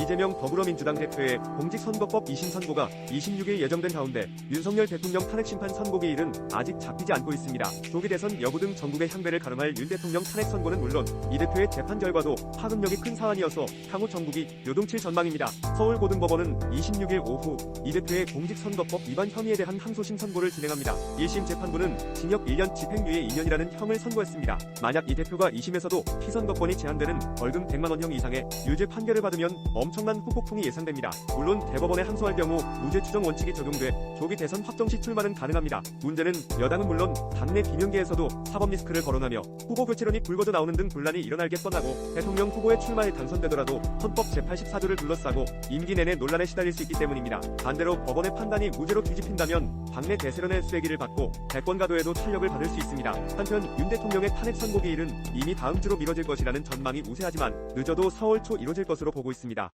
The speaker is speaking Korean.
이재명 더불어민주당 대표의 공직선거법 2심 선고가 26일 예정된 가운데 윤석열 대통령 탄핵심판 선고기일은 아직 잡히지 않고 있습니다. 조기 대선 여부 등 전국의 향배를 가름할 윤 대통령 탄핵 선고는 물론 이 대표의 재판 결과도 파급력이 큰 사안이어서 향후 전국이 요동칠 전망입니다. 서울고등법원은 26일 오후 이 대표의 공직선거법 위반 혐의에 대한 항소심 선고를 진행합니다. 1심 재판부는 징역 1년 집행유예 2년이라는 형을 선고했습니다. 만약 이 대표가 2심에서도 피선거권이 제한되는 벌금 100만 원형 이상의 유죄 판결을 받으면 엄청난 후폭풍이 예상됩니다. 물론 대법원에 항소할 경우 무죄 추정 원칙이 적용돼 조기 대선 확정 시 출마는 가능합니다. 문제는 여당은 물론 당내 비명계에서도 사법 리스크를 거론하며 후보 교체론이 불거져 나오는 등 분란이 일어날 게 뻔하고 대통령 후보의 출마에 당선되더라도 헌법 제84조를 둘러싸고 임기 내내 논란에 시달릴 수 있기 때문입니다. 반대로 법원의 판단이 무죄로 뒤집힌다면 당내 대세론의 쐐기를 받고 대권 가도에도 탄력을 받을 수 있습니다. 한편 윤 대통령의 탄핵 선고 기일은 이미 다음 주로 미뤄질 것이라는 전망이 우세하지만 늦어도 4월 초 이뤄질 것으로 보고 있습니다.